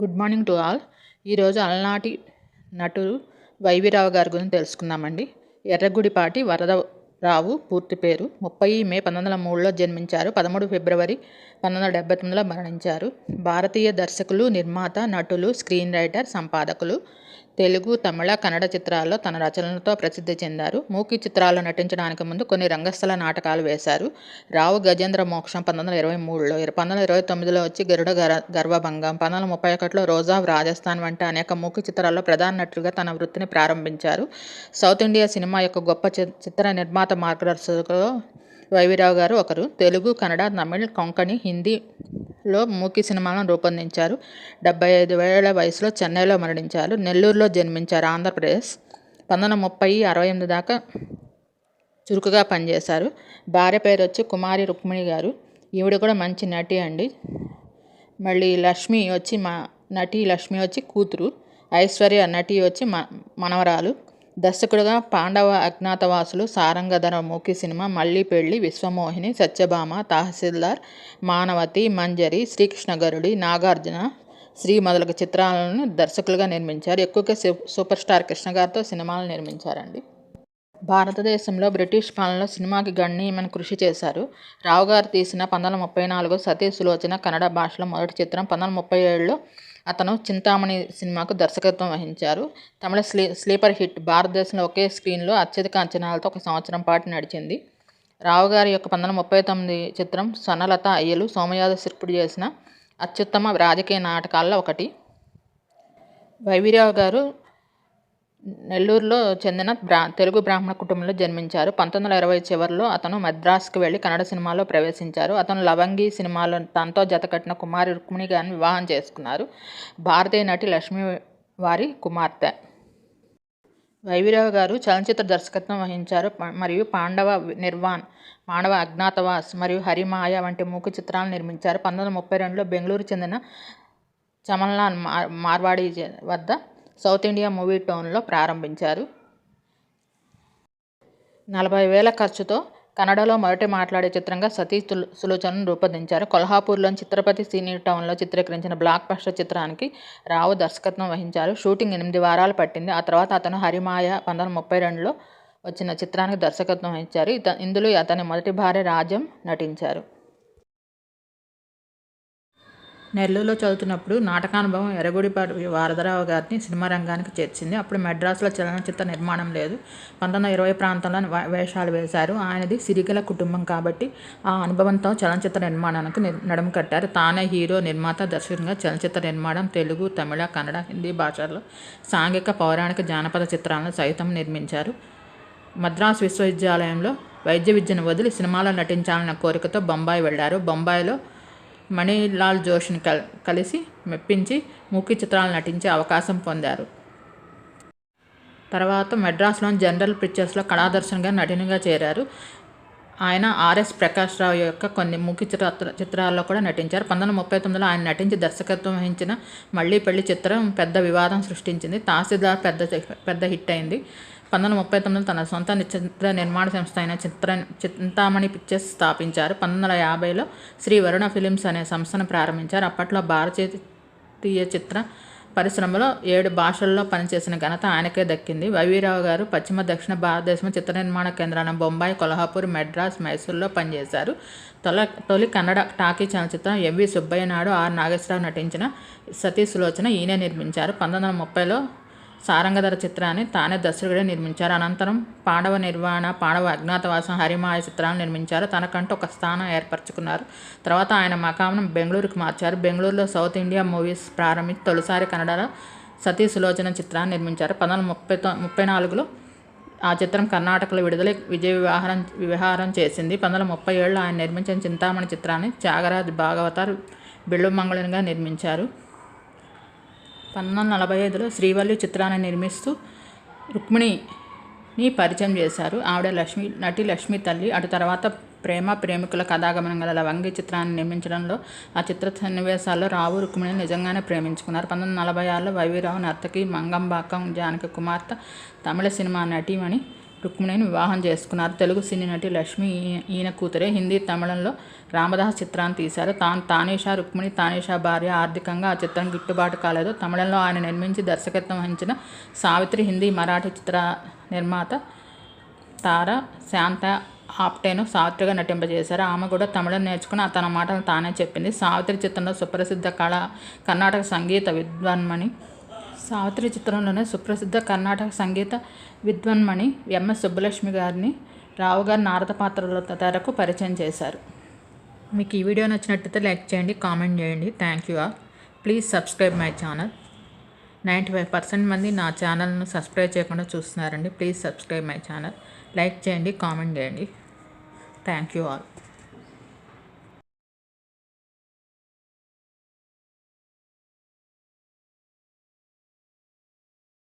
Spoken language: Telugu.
Good morning to all. ఈరోజు అలనాటి నటుడు వైవిరావు గారి గురించి తెలుసుకుందామండి. ఎర్రగుడిపాటి వరదరావు పూర్తి పేరు. ముప్పై మే పంతొమ్మిది వందల మూడులో జన్మించారు. పదమూడు ఫిబ్రవరి పంతొమ్మిది వందల డెబ్బై తొమ్మిదిలో మరణించారు. భారతీయ దర్శకులు నిర్మాత నటులు స్క్రీన్ రైటర్ సంపాదకులు. తెలుగు తమిళ కన్నడ చిత్రాల్లో తన రచనలతో ప్రసిద్ధి చెందారు. మూకీ చిత్రాల్లో నటించడానికి ముందు కొన్ని రంగస్థల నాటకాలు వేశారు. రావు గజేంద్ర మోక్షం పంతొమ్మిది వందల ఇరవై మూడులో పంతొమ్మిది వందల ఇరవై తొమ్మిదిలో వచ్చి గరుడ గర గర్వభంగం. పంతొమ్మిది వందల ముప్పై ఒకటిలో రోజా ఆఫ్ రాజస్థాన్ వంటి అనేక మూకీ చిత్రాల్లో ప్రధాన నటుడిగా తన వృత్తిని ప్రారంభించారు. సౌత్ ఇండియా సినిమా యొక్క గొప్ప చిత్ర నిర్మాత మార్గదర్శకులు వైవిరావు గారు ఒకరు. తెలుగు కన్నడ తమిళ్ కొంకణి హిందీ లో మూకీ సినిమాలను రూపొందించారు. డెబ్బై ఐదు వేల వయసులో చెన్నైలో మరణించారు. నెల్లూరులో జన్మించారు. ఆంధ్రప్రదేశ్ పంతొమ్మిది ముప్పై అరవై ఎనిమిది దాకా చురుకుగా పనిచేశారు. భార్య పేరు వచ్చి కుమారి రుక్మిణి గారు. ఈవిడ కూడా మంచి నటి అండి. మళ్ళీ లక్ష్మి వచ్చి మా నటి లక్ష్మి వచ్చి కూతురు. ఐశ్వర్య నటి వచ్చి మ మనవరాలు. దర్శకుడుగా పాండవ అజ్ఞాతవాసులు సారంగధర మూకీ సినిమా మళ్ళీ విశ్వమోహిని సత్యభామ తహసీల్దార్ మానవతి మంజరి శ్రీకృష్ణ గరుడి నాగార్జున శ్రీ మొదలగు చిత్రాలను దర్శకులుగా నిర్మించారు. ఎక్కువగా సూపర్ స్టార్ కృష్ణ గారితో సినిమాలు నిర్మించారండి. భారతదేశంలో బ్రిటిష్ పాలనలో సినిమాకి గణనీయమైన కృషి చేశారు. రావు గారు తీసిన పంతొమ్మిది ముప్పై నాలుగు సతీ సులోచన కన్నడ భాషలో మొదటి చిత్రం. పంతొమ్మిది ముప్పై ఏడులో అతను చింతామణి సినిమాకు దర్శకత్వం వహించారు. తమిళ స్లీ స్లీపర్ హిట్ భారతదేశంలో ఒకే స్క్రీన్లో అత్యధిక అంచనాలతో ఒక సంవత్సరం పాటు నడిచింది. రావు గారి యొక్క పంతొమ్మిది ముప్పై తొమ్మిది చిత్రం సన్నలత అయ్యలు సోమయాద శిల్పుడు చేసిన అత్యుత్తమ రాజకీయ నాటకాల్లో ఒకటి. వైవిరావు గారు నెల్లూరులో చెందిన బ్రా తెలుగు బ్రాహ్మణ కుటుంబంలో జన్మించారు. పంతొమ్మిది వందల ఇరవై చివరిలో అతను మద్రాసుకు వెళ్ళి కన్నడ సినిమాలో ప్రవేశించారు. అతను లవంగి సినిమాలో తనతో జతకట్టిన కుమారి రుక్మిణి గారిని వివాహం చేసుకున్నారు. భారతీయ నటి లక్ష్మి వారి కుమార్తె. వైవిరావు గారు చలనచిత్ర దర్శకత్వం వహించారు. మరియు పాండవ నిర్వాణ్ మానవ అజ్ఞాతవాస్ మరియు హరిమాయ వంటి మూకు చిత్రాలను నిర్మించారు. పంతొమ్మిది వందల ముప్పై రెండులో బెంగళూరు చెందిన చమన్లాల్ మార్వాడి వద్ద సౌత్ ఇండియా మూవీ టౌన్లో ప్రారంభించారు. నలభై వేల ఖర్చుతో కన్నడలో మొదటి మాట్లాడే చిత్రంగా సతీ సులోచనను రూపొందించారు. కొల్హాపూర్లోని చిత్రపతి సీనియర్ టౌన్లో చిత్రీకరించిన బ్లాక్ బస్టర్ చిత్రానికి రావు దర్శకత్వం వహించారు. షూటింగ్ ఎనిమిది వారాలు పట్టింది. ఆ తర్వాత అతను హరిమాయ పంతొమ్మిది ముప్పై రెండులో వచ్చిన చిత్రానికి దర్శకత్వం వహించారు. ఇందులో అతని మొదటి భార్య రాజం నటించారు. నెల్లూరులో చదువుతున్నప్పుడు నాటకానుభవం ఎర్రగుడిపాటి వారధరావు గారిని సినిమా రంగానికి చేర్చింది. అప్పుడు మెడ్రాస్లో చలనచిత్ర నిర్మాణం లేదు. పంతొమ్మిది ఇరవై ప్రాంతంలో వేషాలు వేశారు. ఆయనది సిరిగల కుటుంబం కాబట్టి ఆ అనుభవంతో చలనచిత్ర నిర్మాణానికి నడుము కట్టారు. తానే హీరో నిర్మాత దర్శకునిగా చలనచిత్ర నిర్మాణం తెలుగు తమిళ కన్నడ హిందీ భాషల్లో సాంఘిక పౌరాణిక జానపద చిత్రాలను సైతం నిర్మించారు. మద్రాసు విశ్వవిద్యాలయంలో వైద్య విద్యను వదిలి సినిమాలో నటించాలన్న కోరికతో బొంబాయి వెళ్ళారు బొంబాయిలో మణిలాల్ జోష్ని కల్ కలిసి మెప్పించి ముఖ్య చిత్రాలు నటించే అవకాశం పొందారు. తర్వాత మెడ్రాస్లోని జనరల్ పిక్చర్స్లో కళాదర్శన్గా నటినిగా చేరారు. ఆయన ఆర్ఎస్ ప్రకాష్ రావు యొక్క కొన్ని ముఖ్య చిత్ర చిత్రాల్లో కూడా నటించారు. పంతొమ్మిది ముప్పై తొమ్మిదిలో ఆయన నటించి దర్శకత్వం వహించిన మళ్ళీ పెళ్ళి చిత్రం పెద్ద వివాదం సృష్టించింది. తహసీల్దార్ పెద్ద పెద్ద హిట్ అయింది. పంతొమ్మిది ముప్పై తొమ్మిదిలో తన సొంత చిత్ర నిర్మాణ సంస్థ అయిన చిత్ర చింతామణి పిక్చర్స్ స్థాపించారు. పంతొమ్మిది వందల యాభైలో శ్రీ వరుణ ఫిలిమ్స్ అనే సంస్థను ప్రారంభించారు. అప్పట్లో భారతీయ చిత్ర పరిశ్రమలో ఏడు భాషల్లో పనిచేసిన ఘనత ఆయనకే దక్కింది. వైవీరావు గారు పశ్చిమ దక్షిణ భారతదేశం చిత్ర నిర్మాణ కేంద్రాన బొంబాయి కొల్హాపూర్ మెడ్రాస్ మైసూర్లో పనిచేశారు. తొల తొలి Kannada talkie చలనచిత్రం M V Subbaiah Naidu R Nageswara Rao నటించిన సతీ సులోచన ఈయనే నిర్మించారు. పంతొమ్మిది వందల ముప్పైలో సారంగధర చిత్రాన్ని తానే దర్శకుడే నిర్మించారు. అనంతరం పాండవ నిర్వాణ పాండవ అజ్ఞాతవాసం హరిమాయ చిత్రాలను నిర్మించారు. తనకంటూ ఒక స్థానం ఏర్పరచుకున్నారు. తర్వాత ఆయన మకాంను బెంగళూరుకు మార్చారు. బెంగళూరులో సౌత్ ఇండియా మూవీస్ ప్రారంభించి తొలిసారి కన్నడలో సతీ సులోచన చిత్రాన్ని నిర్మించారు. పంతొమ్మిది ముప్పై ముప్పై నాలుగులో ఆ చిత్రం కర్ణాటకలో విడుదల విజయ వివాహం విహారం చేసింది. పంతొమ్మిది ముప్పై ఏళ్ళు ఆయన నిర్మించిన చింతామణి చిత్రాన్ని త్యాగరాజ్ భాగవతార్ బిళ్ళుమంగళంగా నిర్మించారు. పంతొమ్మిది నలభై ఐదులో శ్రీవల్లి చిత్రాన్ని నిర్మిస్తూ రుక్మిణిని పరిచయం చేశారు. ఆవిడ లక్ష్మి నటి లక్ష్మి తల్లి. అటు తర్వాత ప్రేమ ప్రేమికుల కథాగమనం గల లవంగి చిత్రాన్ని నిర్మించడంలో ఆ చిత్ర సన్నివేశాల్లో రావు రుక్మిణిని నిజంగానే ప్రేమించుకున్నారు. పంతొమ్మిది నలభై ఆరులో వైవీరావు నర్తకి మంగంబాకం జానకి కుమార్తె తమిళ సినిమా నటీమణి రుక్మిణిని వివాహం చేసుకున్నారు. తెలుగు సినీ నటి లక్ష్మి ఈయన కూతురే. హిందీ తమిళంలో రామదాస్ చిత్రాన్ని తీశారు. తాను తానేషా రుక్మిణి తానేషా భార్య. ఆర్థికంగా ఆ చిత్రం గిట్టుబాటు కాలేదు. తమిళంలో ఆయన నిర్మించి దర్శకత్వం వహించిన సావిత్రి హిందీ మరాఠీ చిత్ర నిర్మాత తార శాంత ఆప్టేను సావిత్రిగా నటింపజేశారు. ఆమె కూడా తమిళం నేర్చుకుని తన మాటలు తానే చెప్పింది. సావిత్రి చిత్రంలో సుప్రసిద్ధ కళ కర్ణాటక సంగీత విద్వాన్మణి సావిత్రి చిత్రంలోనే సుప్రసిద్ధ కర్ణాటక సంగీత విద్వన్మణి ఎంఎస్ సుబ్బలక్ష్మి గారిని రావు గారి నారద పాత్రల తెరకు పరిచయం చేశారు. మీకు ఈ వీడియో నచ్చినట్టయితే లైక్ చేయండి కామెంట్ చేయండి. Thank you all please subscribe my channel ninety five percent మంది నా ఛానల్ను సబ్స్క్రైబ్ చేయకుండా చూస్తున్నారండి. Please subscribe my channel like చేయండి కామెంట్ చేయండి. Thank you all